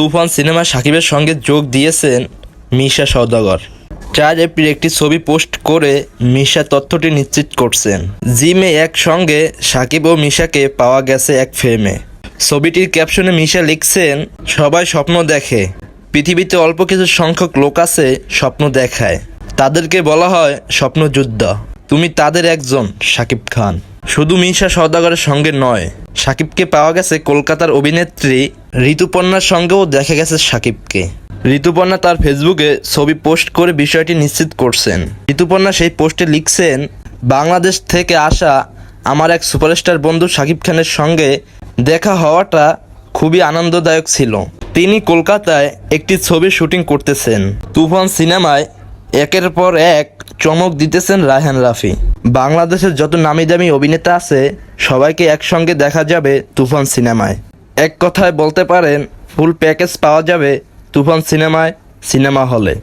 তুফান cinema সাকিবের সঙ্গে যোগ দিয়েছেন মিশা সওদাগর। চার এপ্রিল একটি ছবি পোস্ট করে মিশা তথ্যটি নিশ্চিত করছেন। জিমে একসঙ্গে সাকিব ও মিশাকে পাওয়া গেছে এক ফ্রেমে। ছবিটির ক্যাপশনে মিশা লিখছেন, সবাই স্বপ্ন দেখে। পৃথিবীতে অল্প কিছু সংখ্যক লোক আছে, স্বপ্ন দেখায়। তাদেরকে বলা হয় স্বপ্নযুদ্ধ। তুমি তাদের একজন, সাকিব খান। শুধু মিশা সওদাগরের সঙ্গে নয় সাকিবকে পাওয়া গেছে কলকাতার অভিনেত্রী ঋতুপর্ণার সঙ্গেও দেখা গেছে সাকিবকে। ঋতুপর্ণা তার ফেসবুকে ছবি পোস্ট করে বিষয়টি নিশ্চিত করছেন। ঋতুপর্ণা সেই পোস্টে লিখছেন, বাংলাদেশ থেকে আসা আমার এক সুপারস্টার বন্ধু সাকিব খানের সঙ্গে দেখা হওয়াটা খুবই আনন্দদায়ক ছিল। তিনি কলকাতায় একটি ছবির শুটিং করতেছেন। তুফান সিনেমায় একের পর এক চমক দিতেছেন রায়হান রাফি। বাংলাদেশের যত নামি দামি অভিনেতা আছে, সবাইকে একসঙ্গে দেখা যাবে তুফান সিনেমায়। এক কথায় বলতে পারেন, ফুল প্যাকেজ পাওয়া যাবে তুফান সিনেমায়, সিনেমা হলে।